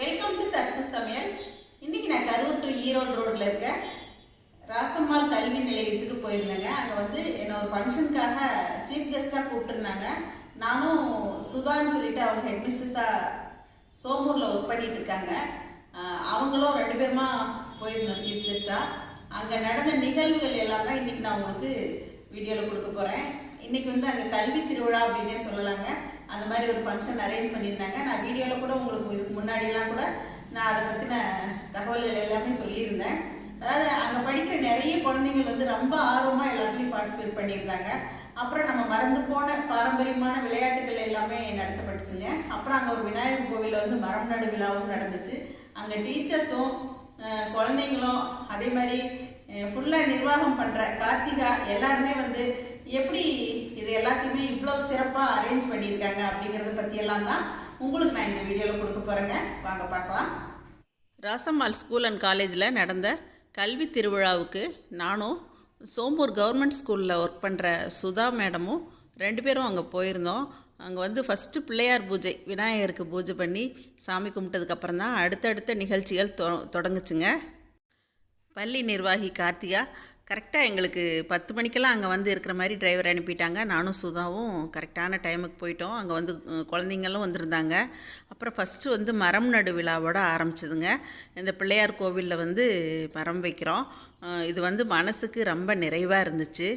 Welcome to சரஸ்வ சமையல் இன்னைக்கு நான் கரூர் டு ஈரோடு ரோட்ல இருக்க ராசம்மாள் கல்வி நிலையத்துக்கு போயிருந்தேங்க. அங்கே வந்து என்னோட ஒரு ஃபங்க்ஷனுக்காக சீஃப் கெஸ்ட்டாக கூப்பிட்டுருந்தாங்க. நானும் சுதான்னு சொல்லிட்டு அவங்க ஹெட் மிஸ்ஸஸாக சோமூரில் ஒர்க் பண்ணிட்டு இருக்காங்க. அவங்களும் ரெண்டு பேருமா போயிருந்தோம் சீஃப் கெஸ்ட்டாக அங்கே நடந்த நிகழ்வுகள் எல்லாம் தான் இன்னைக்கு நான் உங்களுக்கு வீடியோவில் கொடுக்க போகிறேன் இன்னைக்கு வந்து அங்கே கல்வி திருவிழா அப்படின்னே சொல்லலாங்க. அந்த மாதிரி ஒரு ஃபங்க்ஷன் அரேஞ்ச் பண்ணியிருந்தாங்க. நான் வீடியோவில் கூட உங்களுக்கு இதுக்கு முன்னாடியெல்லாம் கூட நான் அதை பற்றின தகவல்கள் எல்லாமே சொல்லியிருந்தேன். அதாவது அங்கே படிக்கிற நிறைய குழந்தைகள் வந்து ரொம்ப ஆர்வமாக எல்லாத்துலேயும் பார்ட்டிசிபேட் பண்ணியிருந்தாங்க. அப்புறம் நம்ம மறந்து போன பாரம்பரியமான விளையாட்டுகள் எல்லாமே நடத்தப்பட்டுச்சுங்க. அப்புறம் அங்கே ஒரு விநாயகர் கோவிலில் வந்து மரம் நடு விழாவும் நடந்துச்சு. அங்கே டீச்சர்ஸும் குழந்தைங்களும் அதே மாதிரி ஃபுல்லாக நிர்வாகம் பண்ணுற கார்த்திகா எல்லாருமே வந்து எப்படி இது எல்லாத்தையுமே இவ்வளோ சிறப்பாக பண்ணியிருக்காங்க அப்படிங்கிறத பற்றியெல்லாம் தான் உங்களுக்கு நான் இந்த வீடியோவில் கொடுக்க போகிறேங்க வாங்க பார்க்கலாம். ராசம்மாள் ஸ்கூல் அண்ட் காலேஜில் நடந்த கல்வி திருவிழாவுக்கு நானும் சோம்பூர் கவர்மெண்ட் ஸ்கூலில் ஒர்க் பண்ணுற சுதா மேடமும் ரெண்டு பேரும் அங்கே போயிருந்தோம். அங்கே வந்து ஃபஸ்ட்டு பிள்ளையார் பூஜை விநாயகருக்கு பூஜை பண்ணி சாமி கும்பிட்டதுக்கப்புறம் தான் அடுத்தடுத்த நிகழ்ச்சிகள் தொ தொடங்குச்சுங்க. பள்ளி நிர்வாகி கார்த்திகா கரெக்டாக எங்களுக்கு பத்து மணிக்கெல்லாம் அங்கே வந்து இருக்கிற மாதிரி டிரைவர் அனுப்பிட்டாங்க. நானும் சுதாவும் கரெக்டான டைமுக்கு போயிட்டோம். அங்கே வந்து குழந்தைங்களும் வந்திருந்தாங்க. அப்புறம் ஃபஸ்ட்டு வந்து மரம் நடு விழாவோட ஆரம்பிச்சதுங்க. இந்த பிள்ளையார் கோவிலில் வந்து மரம் வைக்கிறோம். இது வந்து மனசுக்கு ரொம்ப நிறைவாக இருந்துச்சு.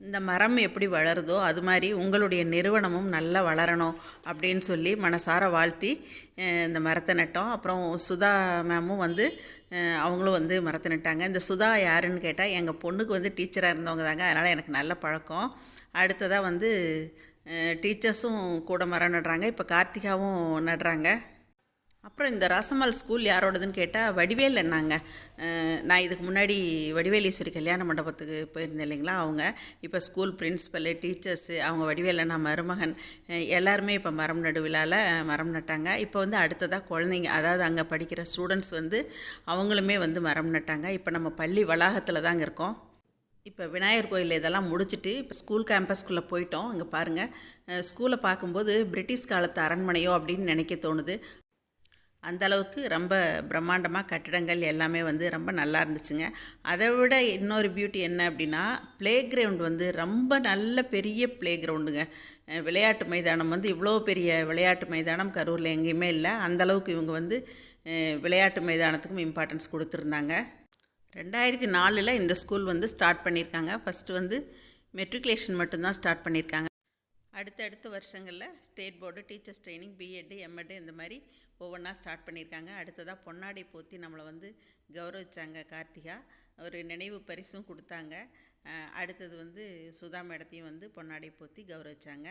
இந்த மரம் எப்படி வளருதோ அது மாதிரி உங்களுடைய நிறுவனமும் நல்லா வளரணும் அப்படின்னு சொல்லி மனசார வாழ்த்தி இந்த மரத்தை நட்டோம். அப்புறம் சுதா மேமும் வந்து அவங்களும் வந்து மரத்தை நட்டாங்க. இந்த சுதா யாருன்னு கேட்டால் எங்கள் பொண்ணுக்கு வந்து டீச்சராக இருந்தவங்க தாங்க. அதனால் எனக்கு நல்ல பழக்கம். அடுத்ததாக வந்து டீச்சர்ஸும் கூட மரம் நடுறாங்க. இப்போ கார்த்திகாவும் நடுறாங்க. அப்புறம் இந்த ராசம்மாள் ஸ்கூல் யாரோடதுன்னு கேட்டால் வடிவேல் என்னாங்க நான் இதுக்கு முன்னாடி வடிவேலீஸ்வரி கல்யாண மண்டபத்துக்கு போயிருந்தேன் இல்லைங்களா அவங்க. இப்போ ஸ்கூல் பிரின்ஸிபல் டீச்சர்ஸு அவங்க வடிவேல் அண்ணா மருமகன் எல்லாருமே இப்போ மரம் நடுவிழாவில் மரம் நட்டாங்க. இப்போ வந்து அடுத்ததாக குழந்தைங்க அதாவது அங்கே படிக்கிற ஸ்டூடெண்ட்ஸ் வந்து அவங்களுமே வந்து மரம் நட்டாங்க. இப்போ நம்ம பள்ளி வளாகத்தில் தாங்க இருக்கோம். இப்போ விநாயகர் கோயில் இதெல்லாம் முடிச்சுட்டு இப்போ ஸ்கூல் கேம்பஸ்குள்ளே போயிட்டோம். அங்கே பாருங்கள் ஸ்கூலை பார்க்கும்போது பிரிட்டிஷ் காலத்து அரண்மனையோ அப்படின்னு நினைக்க தோணுது. அந்த அளவுக்கு ரொம்ப பிரம்மாண்டமாக கட்டிடங்கள் எல்லாமே வந்து ரொம்ப நல்லா இருந்துச்சுங்க. அதை விட இன்னொரு பியூட்டி என்ன அப்படின்னா ப்ளே கிரவுண்ட் வந்து ரொம்ப நல்ல பெரிய ப்ளே கிரவுண்டுங்க விளையாட்டு மைதானம் வந்து இவ்வளோ பெரிய விளையாட்டு மைதானம் கரூரில் எங்கேயுமே இல்லை. அந்தளவுக்கு இவங்க வந்து விளையாட்டு மைதானத்துக்கும் இம்பார்ட்டன்ஸ் கொடுத்துருந்தாங்க. ரெண்டாயிரத்தி நாலில் இந்த ஸ்கூல் வந்து ஸ்டார்ட் பண்ணியிருக்காங்க. ஃபஸ்ட்டு வந்து மெட்ரிகுலேஷன் மட்டும்தான் ஸ்டார்ட் பண்ணியிருக்காங்க. அடுத்தடுத்த வருஷங்களில் state board teachers training B Ed M Ed இந்த மாதிரி ஒவ்வொன்றா ஸ்டார்ட் பண்ணியிருக்காங்க அடுத்ததாக பொன்னாடை போற்றி நம்மளை வந்து கௌரவிச்சாங்க கார்த்திகா. ஒரு நினைவு பரிசும் கொடுத்தாங்க. அடுத்தது வந்து சுதா மேடத்தையும் வந்து பொன்னாடை போற்றி கௌரவிச்சாங்க.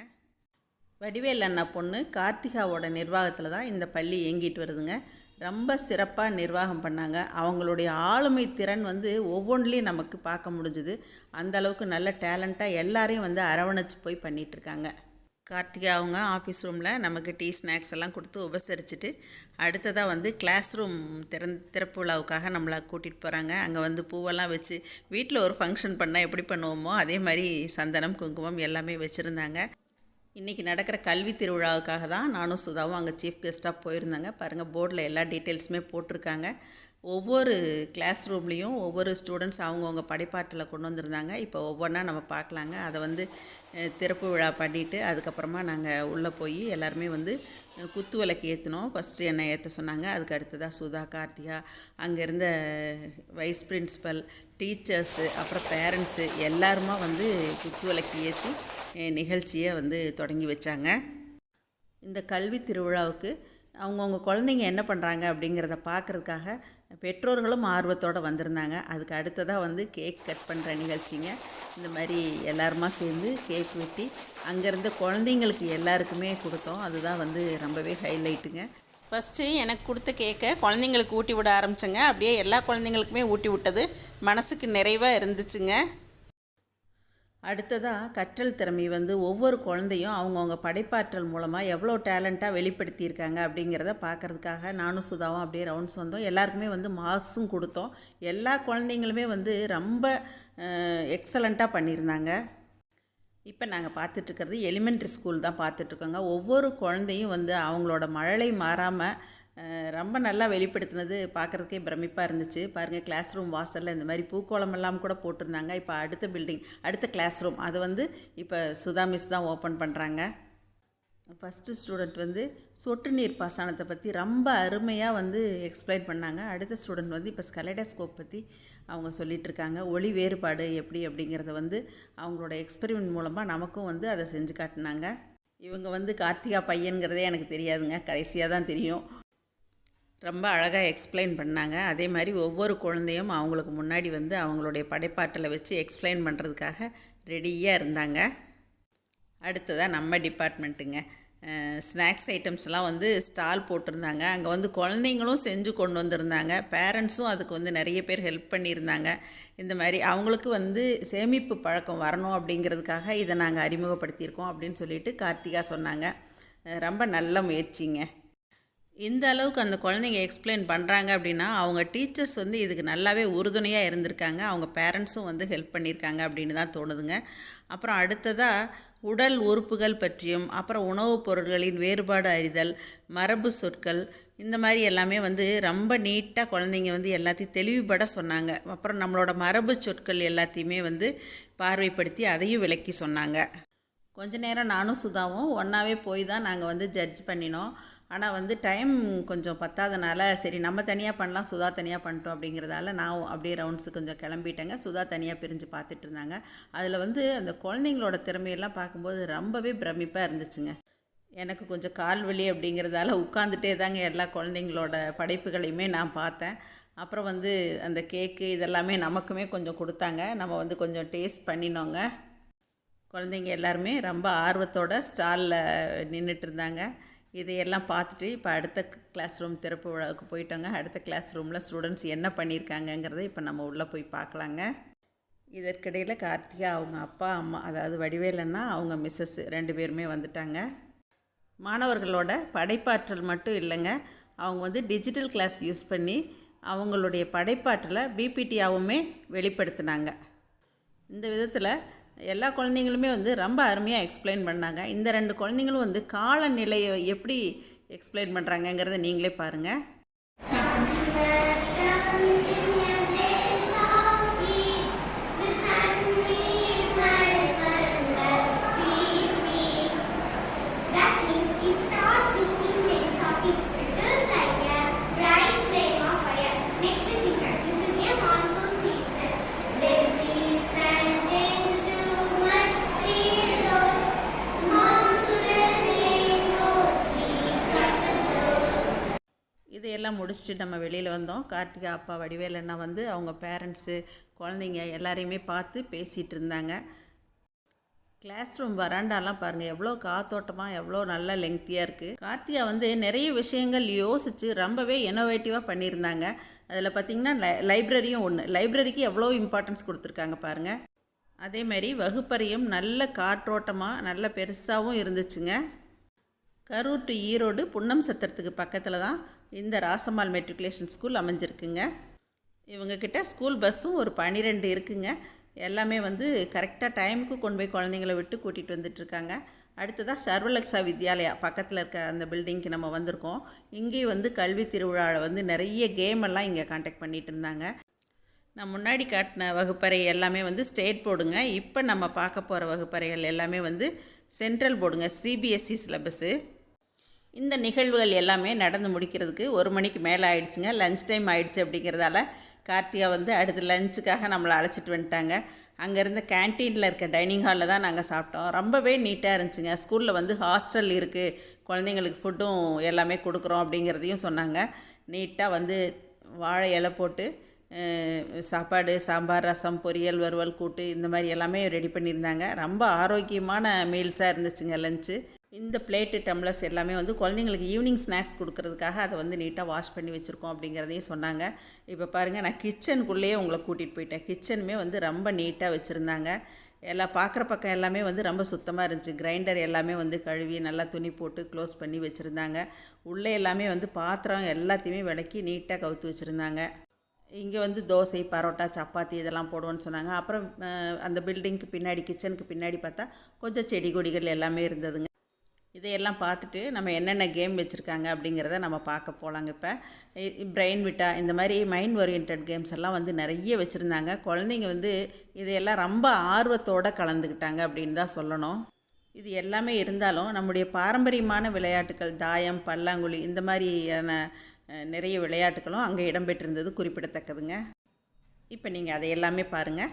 வடிவேல் அண்ணா பொண்ணு கார்த்திகாவோட நிர்வாகத்தில் தான் இந்த பள்ளி இயங்கிட்டு வருதுங்க. ரொம்ப சிறப்பாக நிர்வாகம் பண்ணாங்க. அவங்களுடைய ஆளுமை திறன் வந்து ஒவ்வொன்றிலையும் நமக்கு பார்க்க முடிஞ்சுது. அந்த அளவுக்கு நல்ல டேலண்ட்டாக எல்லாரையும் வந்து அரவணைச்சு போய் பண்ணிகிட்ருக்காங்க கார்த்திகா அவங்க ஆஃபீஸ் ரூமில் நமக்கு டீ ஸ்நாக்ஸ் எல்லாம் கொடுத்து உபசரிச்சுட்டு அடுத்ததாக வந்து கிளாஸ் ரூம் திறந் திறப்பு விழாவுக்காக நம்மளை கூட்டிகிட்டு போகிறாங்க அங்கே வந்து பூவெல்லாம் வச்சு வீட்டில் ஒரு ஃபங்க்ஷன் பண்ணால் எப்படி பண்ணுவோமோ அதே மாதிரி சந்தனம் குங்குமம் எல்லாமே வச்சுருந்தாங்க. இன்றைக்கி நடக்கிற கல்வி திருவிழாவுக்காக தான் நானும் சுதாவும் அங்கே சீஃப் கெஸ்ட்டாக போயிருந்தாங்க. பாருங்கள் போர்டில் எல்லா டீட்டெயில்ஸுமே போட்டிருக்காங்க. ஒவ்வொரு கிளாஸ் ரூம்லேயும் ஒவ்வொரு ஸ்டூடெண்ட்ஸ் அவங்கவுங்க படைப்பாற்றலை கொண்டு வந்திருந்தாங்க. இப்போ ஒவ்வொன்றா நம்ம பார்க்கலாங்க. அதை வந்து திறப்பு விழா பண்ணிவிட்டு அதுக்கப்புறமா நாங்கள் உள்ளே போய் எல்லாருமே வந்து குத்து விளக்கு ஏற்றினோம் ஃபஸ்ட்டு என்னை ஏற்ற சொன்னாங்க. அதுக்கு அடுத்ததாக சுதா கார்த்திகா அங்கே இருந்த வைஸ் பிரின்சிபல் டீச்சர்ஸு அப்புறம் பேரண்ட்ஸு எல்லாருமா வந்து குத்து விளக்கு ஏற்றி நிகழ்ச்சியை வந்து தொடங்கி வச்சாங்க. இந்த கல்வி திருவிழாவுக்கு அவங்கவுங்க குழந்தைங்க என்ன பண்ணுறாங்க அப்படிங்கிறத பார்க்குறதுக்காக பெற்றோர்களும் ஆர்வத்தோடு வந்திருந்தாங்க. அதுக்கு அடுத்ததாக வந்து கேக் கட் பண்ணுற நிகழ்ச்சிங்க. இந்த மாதிரி எல்லாருமா சேர்ந்து கேக் வெட்டி அங்கேருந்த குழந்தைங்களுக்கு எல்லாருக்குமே கொடுத்தோம். அதுதான் வந்து ரொம்பவே ஹைலைட்டுங்க ஃபஸ்ட்டு எனக்கு கொடுத்த கேக்கை குழந்தைங்களுக்கு ஊட்டி விட ஆரம்பித்தேங்க அப்படியே எல்லா குழந்தைங்களுக்குமே ஊட்டி விட்டது. மனசுக்கு நிறைவாக இருந்துச்சுங்க. அடுத்ததாக கற்றல் திறமை வந்து ஒவ்வொரு குழந்தையும் அவங்கவுங்க படைப்பாற்றல் மூலமாக எவ்வளோ டேலண்ட்டாக வெளிப்படுத்தியிருக்காங்க அப்படிங்கிறத பார்க்குறதுக்காக நானும் சுதாவும் அப்படியே ரவுண்ட்ஸ் வந்தோம். எல்லாருக்குமே வந்து மார்க்ஸும் கொடுத்தோம். எல்லா குழந்தைங்களுமே வந்து ரொம்ப எக்ஸலண்ட்டாக பண்ணியிருந்தாங்க. இப்போ நாங்கள் பார்த்துட்ருக்கிறது எலிமெண்ட்ரி ஸ்கூல் தான் பார்த்துட்ருக்கோங்க ஒவ்வொரு குழந்தையும் வந்து அவங்களோட மழலை மாறாமல் ரொம்ப நல்லா வெளிப்படுத்தினது பார்க்குறதுக்கே பிரமிப்பாக இருந்துச்சு. பாருங்கள் கிளாஸ் ரூம் வாசலில் இந்த மாதிரி பூக்கோளமெல்லாம் கூட போட்டிருந்தாங்க. இப்போ அடுத்த பில்டிங் அடுத்த கிளாஸ் ரூம் அது வந்து இப்போ சுதா மிஸ் தான் ஓப்பன் பண்ணுறாங்க ஃபஸ்ட்டு ஸ்டூடெண்ட் வந்து சொட்டு நீர் பாசனத்தை பற்றி ரொம்ப அருமையாக வந்து எக்ஸ்பிளைன் பண்ணாங்க. அடுத்த ஸ்டூடெண்ட் வந்து இப்போ ஸ்கலைடாஸ்கோப் பற்றி அவங்க சொல்லிகிட்ருக்காங்க ஒளி வேறுபாடு எப்படி அப்படிங்கிறத வந்து அவங்களோட எக்ஸ்பெரிமெண்ட் மூலமாக நமக்கும் வந்து அதை செஞ்சு காட்டினாங்க. இவங்க வந்து கார்த்திகா பையன்கிறதே எனக்கு தெரியாதுங்க. கடைசியாக தான் தெரியும். ரொம்ப அழகாக எக்ஸ்பிளைன் பண்ணாங்க. அதே மாதிரி ஒவ்வொரு குழந்தையும் அவங்களுக்கு முன்னாடி வந்து அவங்களுடைய படைப்பாற்றலை வச்சு எக்ஸ்பிளைன் பண்ணுறதுக்காக ரெடியாக இருந்தாங்க. அடுத்ததாக நம்ம டிபார்ட்மெண்ட்டுங்க ஸ்நாக்ஸ் ஐட்டம்ஸ்லாம் வந்து ஸ்டால் போட்டிருந்தாங்க. அங்கே வந்து குழந்தைங்களும் செஞ்சு கொண்டு வந்திருந்தாங்க. பேரண்ட்ஸும் அதுக்கு வந்து நிறைய பேர் ஹெல்ப் பண்ணியிருந்தாங்க. இந்த மாதிரி அவங்களுக்கு வந்து சேமிப்பு பழக்கம் வரணும் அப்படிங்கிறதுக்காக இதை நாங்கள் அறிமுகப்படுத்தியிருக்கோம் அப்படின்னு சொல்லிட்டு கார்த்திகா சொன்னாங்க. ரொம்ப நல்ல முயற்சிங்க. இந்த அளவுக்கு அந்த குழந்தைங்க எக்ஸ்பிளைன் பண்ணுறாங்க அப்படின்னா அவங்க டீச்சர்ஸ் வந்து இதுக்கு நல்லாவே உறுதுணையாக இருந்திருக்காங்க. அவங்க பேரண்ட்ஸும் வந்து ஹெல்ப் பண்ணியிருக்காங்க அப்படின்னு தான் தோணுதுங்க. அப்புறம் அடுத்ததாக உடல் உறுப்புகள் பற்றியும் அப்புறம் உணவுப் பொருட்களின் வேறுபாடு அறிதல் மரபு சொற்கள் இந்த மாதிரி எல்லாமே வந்து ரொம்ப நீட்டாக குழந்தைங்க வந்து எல்லாத்தையும் தெளிவுபட சொன்னாங்க. அப்புறம் நம்மளோட மரபு சொற்கள் எல்லாத்தையுமே வந்து பார்வைப்படுத்தி அதையும் விளக்கி சொன்னாங்க. கொஞ்ச நேரம் நானும் சுதாவும் ஒன்றாவே போய் தான் நாங்கள் வந்து ஜட்ஜ் பண்ணினோம். ஆனால் வந்து டைம் கொஞ்சம் பத்தாதனால சரி நம்ம தனியாக பண்ணலாம் சுதா தனியாக பண்ணிட்டோம் அப்படிங்கிறதால நான் அப்படியே ரவுண்ட்ஸு கொஞ்சம் கிளம்பிட்டேங்க. சுதா தனியாக பிரிஞ்சு பார்த்துட்டு இருந்தாங்க. அதில் வந்து அந்த குழந்தைங்களோட திறமையெல்லாம் பார்க்கும்போது ரொம்பவே பிரமிப்பாக இருந்துச்சுங்க. எனக்கு கொஞ்சம் கால் வலி அப்படிங்கிறதால உட்காந்துட்டே தாங்க எல்லா குழந்தைங்களோட படைப்புகளையுமே நான் பார்த்தேன். அப்புறம் வந்து அந்த கேக்கு இதெல்லாமே நமக்குமே கொஞ்சம் கொடுத்தாங்க. நம்ம வந்து கொஞ்சம் டேஸ்ட் பண்ணினோங்க. குழந்தைங்க எல்லாருமே ரொம்ப ஆர்வத்தோட ஸ்டாலில் நின்றுட்டு இருந்தாங்க. இதையெல்லாம் பார்த்துட்டு இப்போ அடுத்த கிளாஸ் ரூம் திறப்பு விழாவுக்கு போயிட்டோங்க. அடுத்த கிளாஸ் ரூமில் ஸ்டூடெண்ட்ஸ் என்ன பண்ணியிருக்காங்கங்கிறத இப்போ நம்ம உள்ளே போய் பார்க்கலாங்க. இதற்கிடையில் கார்த்திகா அவங்க அப்பா அம்மா அதாவது வடிவேலன்னா அவங்க மிஸ்ஸஸ் ரெண்டு பேருமே வந்துட்டாங்க. மாணவர்களோட படைப்பாற்றல் மட்டும் இல்லைங்க. அவங்க வந்து டிஜிட்டல் கிளாஸ் யூஸ் பண்ணி அவங்களுடைய படைப்பாற்றலை பிபிடியாவுமே வெளிப்படுத்தினாங்க. இந்த விதத்தில் எல்லா குழந்தைங்களுமே வந்து ரொம்ப அருமையாக எக்ஸ்பிளைன் பண்ணாங்க. இந்த ரெண்டு குழந்தைங்களும் வந்து காலநிலையை எப்படி எக்ஸ்பிளைன் பண்ணுறாங்கங்கிறத நீங்களே பாருங்கள் முடிச்சுட்டு நம்ம வெளியில் வந்தோம். கார்த்திகா அப்பா வடிவேல் அண்ணா வந்து அவங்க பேரண்ட்ஸு குழந்தைங்க எல்லாரையுமே பார்த்து பேசிகிட்டு இருந்தாங்க. கிளாஸ் ரூம் வராண்டாலாம் பாருங்கள் எவ்வளோ காத்தோட்டமாக எவ்வளோ நல்லா லெங்க்த்தியாக இருக்குது கார்த்திகா வந்து நிறைய விஷயங்கள் யோசித்து ரொம்பவே இனோவேட்டிவாக பண்ணியிருந்தாங்க. அதில் பார்த்திங்கன்னா லை லைப்ரரியும் ஒன்று லைப்ரரிக்கு எவ்வளோ இம்பார்ட்டன்ஸ் கொடுத்துருக்காங்க பாருங்கள் அதே மாதிரி வகுப்பறையும் நல்ல காற்றோட்டமாக நல்ல பெருசாகவும் இருந்துச்சுங்க. கரூர் டு ஈரோடு புன்னம் சத்திரத்துக்கு பக்கத்தில் தான் இந்த ராசம்மாள் மெட்ரிகுலேஷன் ஸ்கூல் அமைஞ்சிருக்குங்க. இவங்கக்கிட்ட ஸ்கூல் பஸ்ஸும் ஒரு பன்னிரெண்டு இருக்குங்க. எல்லாமே வந்து கரெக்டாக டைமுக்கு கொண்டு போய் குழந்தைங்கள விட்டு கூட்டிகிட்டு வந்துட்டுருக்காங்க அடுத்ததாக சர்வலக்ஷா வித்யாலயா பக்கத்தில் இருக்க அந்த பில்டிங்க்கு நம்ம வந்திருக்கோம். இங்கேயும் வந்து கல்வி திருவிழாவில் வந்து நிறைய கேம் எல்லாம் இங்கே காண்டாக்ட் பண்ணிகிட்டு இருந்தாங்க. நான் முன்னாடி காட்டின வகுப்பறை எல்லாமே வந்து ஸ்டேட் போர்டுங்க இப்போ நம்ம பார்க்க போகிற வகுப்பறைகள் எல்லாமே வந்து சென்ட்ரல் போர்டுங்க சிபிஎஸ்சி சிலபஸ்ஸு இந்த நிகழ்வுகள் எல்லாமே நடந்து முடிக்கிறதுக்கு ஒரு மணிக்கு மேலே ஆயிடுச்சுங்க. லஞ்ச் டைம் ஆயிடுச்சு அப்படிங்கிறதால கார்த்திகா வந்து அடுத்து லஞ்சுக்காக நம்மளை அழைச்சிட்டு வந்துட்டாங்க. அங்கேருந்து கேன்டீனில் இருக்க டைனிங் ஹாலில் தான் நாங்கள் சாப்பிட்டோம். ரொம்பவே நீட்டாக இருந்துச்சுங்க. ஸ்கூலில் வந்து ஹாஸ்டல் இருக்குது குழந்தைங்களுக்கு ஃபுட்டும் எல்லாமே கொடுக்குறோம் அப்படிங்கிறதையும் சொன்னாங்க. நீட்டாக வந்து வாழை இலை போட்டு சாப்பாடு சாம்பார் ரசம் பொரியல் வறுவல் கூட்டு இந்த மாதிரி எல்லாமே ரெடி பண்ணியிருந்தாங்க. ரொம்ப ஆரோக்கியமான மீல்ஸாக இருந்துச்சுங்க லஞ்சு இந்த பிளேட்டு டம்ளர்ஸ் எல்லாமே வந்து குழந்தைங்களுக்கு ஈவினிங் ஸ்நாக்ஸ் கொடுக்கறதுக்காக அதை வந்து நீட்டாக வாஷ் பண்ணி வச்சுருக்கோம் அப்படிங்கிறதையும் சொன்னாங்க. இப்போ பாருங்கள் நான் கிச்சனுக்குள்ளேயே உங்களை கூட்டிகிட்டு போயிட்டேன். கிச்சனுமே வந்து ரொம்ப நீட்டாக வச்சுருந்தாங்க. எல்லாம் பார்க்குற பக்கம் எல்லாமே வந்து ரொம்ப சுத்தமாக இருந்துச்சு. கிரைண்டர் எல்லாமே வந்து கழுவி நல்லா துணி போட்டு க்ளோஸ் பண்ணி வச்சுருந்தாங்க. உள்ளே எல்லாமே வந்து பாத்திரம் எல்லாத்தையுமே விளக்கி நீட்டாக கவுத்து வச்சுருந்தாங்க. இங்கே வந்து தோசை பரோட்டா சப்பாத்தி இதெல்லாம் போடுவோன்னு சொன்னாங்க. அப்புறம் அந்த பில்டிங்க்கு பின்னாடி கிச்சனுக்கு பின்னாடி பார்த்தா கொஞ்சம் செடி கொடிகள் எல்லாமே இருந்ததுங்க. இதையெல்லாம் பார்த்துட்டு நம்ம என்னென்ன கேம் வச்சுருக்காங்க அப்படிங்கிறத நம்ம பார்க்க போகலாங்க இப்போ. பிரெயின் விட்டா இந்த மாதிரி மைண்ட் ஓரியன்ட் கேம்ஸ் எல்லாம் வந்து நிறைய வச்சுருந்தாங்க. குழந்தைங்க வந்து இதையெல்லாம் ரொம்ப ஆர்வத்தோடு கலந்துக்கிட்டாங்க அப்படின்னு தான் சொல்லணும். இது எல்லாமே இருந்தாலும் நம்முடைய பாரம்பரியமான விளையாட்டுகள் தாயம் பல்லாங்குழி இந்த மாதிரியான நிறைய விளையாட்டுகளும் அங்கே இடம்பெற்றிருந்தது குறிப்பிடத்தக்கதுங்க. இப்போ நீங்கள் அதை எல்லாமே பாருங்கள்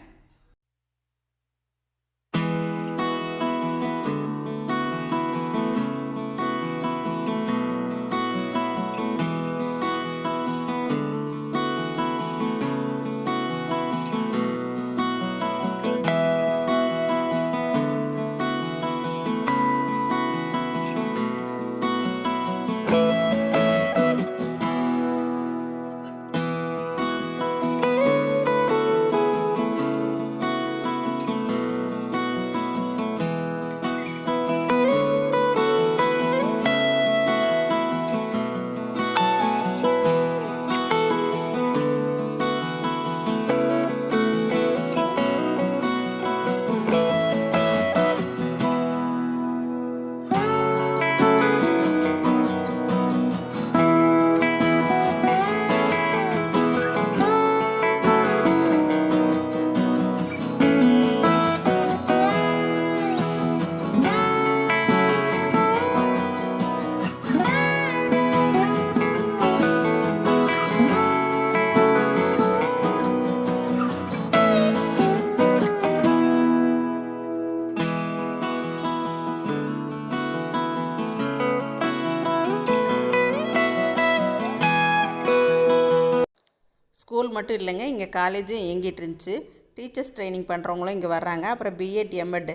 ஸ்கூல் மட்டும் இல்லைங்க இங்கே காலேஜும் இயங்கிட்டு இருந்துச்சு. டீச்சர்ஸ் ட்ரைனிங் பண்ணுறவங்களும் இங்கே வர்றாங்க. அப்புறம் பிஎட் எம்எட்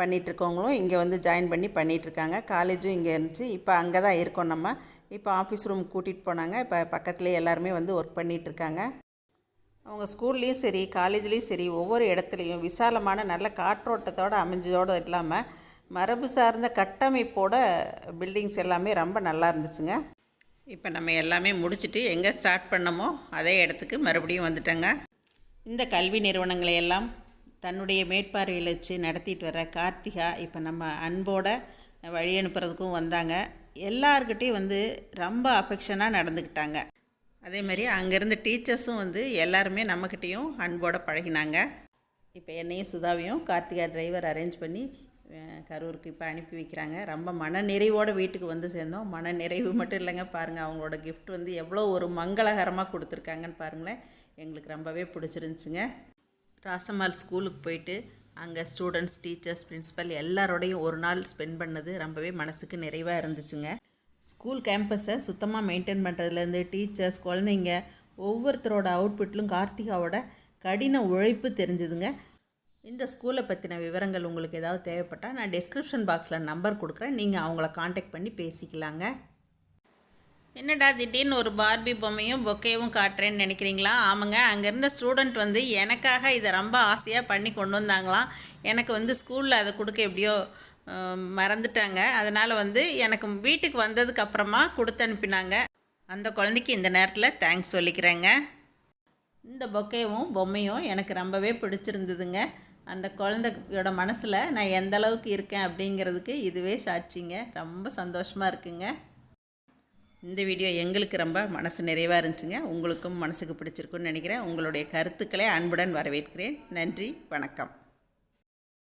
பண்ணிகிட்ருக்கவங்களும் இங்கே வந்து ஜாயின் பண்ணி பண்ணிகிட்ருக்காங்க காலேஜும் இங்கே இருந்துச்சு. இப்போ அங்கே தான் இருக்கோம் நம்ம. இப்போ ஆஃபீஸ் ரூம் கூட்டிகிட்டு போனாங்க. இப்போ பக்கத்துலேயே எல்லாருமே வந்து ஒர்க் பண்ணிகிட்ருக்காங்க அவங்க ஸ்கூல்லேயும் சரி காலேஜ்லேயும் சரி ஒவ்வொரு இடத்துலையும் விசாலமான நல்ல காற்றோட்டத்தோடு அமைஞ்சதோடு இல்லாமல் மரபு சார்ந்த கட்டமைப்போட பில்டிங்ஸ் எல்லாமே ரொம்ப நல்லா இருந்துச்சுங்க. இப்போ நம்ம எல்லாமே முடிச்சுட்டு எங்கே ஸ்டார்ட் பண்ணமோ அதே இடத்துக்கு மறுபடியும் வந்துட்டோங்க. இந்த கல்வி நிறுவனங்களை எல்லாம் தன்னுடைய மேற்பார்வையில் வச்சு நடத்திட்டு வர கார்த்திகா இப்போ நம்ம அன்போட வழி அனுப்புறதுக்கும் வந்தாங்க. எல்லார்கிட்டேயும் வந்து ரொம்ப அஃபெக்ஷனாக நடந்துக்கிட்டாங்க. அதே மாதிரி அங்கேருந்து டீச்சர்ஸும் வந்து எல்லாருமே நம்மக்கிட்டேயும் அன்போடு பழகினாங்க. இப்போ என்னையும் சுதாவையும் கார்த்திகா டிரைவர் அரேஞ்ச் பண்ணி கரூருக்கு இப்போ அனுப்பி வைக்கிறாங்க. ரொம்ப மன நிறைவோடு வீட்டுக்கு வந்து சேர்ந்தோம். மன நிறைவு மட்டும் இல்லைங்க. பாருங்கள் அவங்களோட கிஃப்ட் வந்து எவ்வளோ ஒரு மங்களகரமாக கொடுத்துருக்காங்கன்னு பாருங்களேன். எங்களுக்கு ரொம்பவே பிடிச்சிருந்துச்சுங்க. ராசம்மாள் ஸ்கூலுக்கு போயிட்டு அங்கே ஸ்டூடெண்ட்ஸ் டீச்சர்ஸ் பிரின்ஸிபல் எல்லாரோடையும் ஒரு நாள் ஸ்பெண்ட் பண்ணது ரொம்பவே மனசுக்கு நிறைவாக இருந்துச்சுங்க. ஸ்கூல் கேம்பஸை சுத்தமாக மெயின்டைன் பண்ணுறதுலேருந்து டீச்சர்ஸ் குழந்தைங்க ஒவ்வொருத்தரோட அவுட்புட்லும் கார்த்திகாவோட கடின உழைப்பு தெரிஞ்சுதுங்க. இந்த ஸ்கூலை பற்றின விவரங்கள் உங்களுக்கு ஏதாவது தேவைப்பட்டால் நான் டெஸ்கிரிப்ஷன் பாக்ஸில் நம்பர் கொடுக்குறேன். நீங்கள் அவங்கள காண்டாக்ட் பண்ணி பேசிக்கலாங்க. என்னடா திடீர்னு ஒரு பார்பி பொம்மையும் பொக்கையும் காட்டுறேன்னு நினைக்கிறீங்களா? ஆமாங்க. அங்கே இருந்த ஸ்டூடெண்ட் வந்து எனக்காக இதை ரொம்ப ஆசையாக பண்ணி கொண்டு வந்தாங்களாம். எனக்கு வந்து ஸ்கூலில் அதை கொடுக்க எப்படியோ மறந்துட்டாங்க. அதனால் வந்து எனக்கு வீட்டுக்கு வந்ததுக்கு அப்புறமா கொடுத்து அனுப்பினாங்க. அந்த குழந்தைக்கு இந்த நேரத்தில் தேங்க்ஸ் சொல்லிக்கிறேங்க. இந்த பொக்கையும் பொம்மையும் எனக்கு ரொம்பவே பிடிச்சிருந்ததுங்க. அந்த குழந்தையோட மனசில் நான் எந்த அளவுக்கு இருக்கேன் அப்படிங்கிறதுக்கு இதுவே சாட்சிங்க. ரொம்ப சந்தோஷமாக இருக்குங்க. இந்த வீடியோ எங்களுக்கு ரொம்ப மனசு நிறைவாக இருந்துச்சுங்க. உங்களுக்கும் மனசுக்கு பிடிச்சிருக்குன்னு நினைக்கிறேன். உங்களுடைய கருத்துக்களை அன்புடன் வரவேற்கிறேன். நன்றி. வணக்கம்.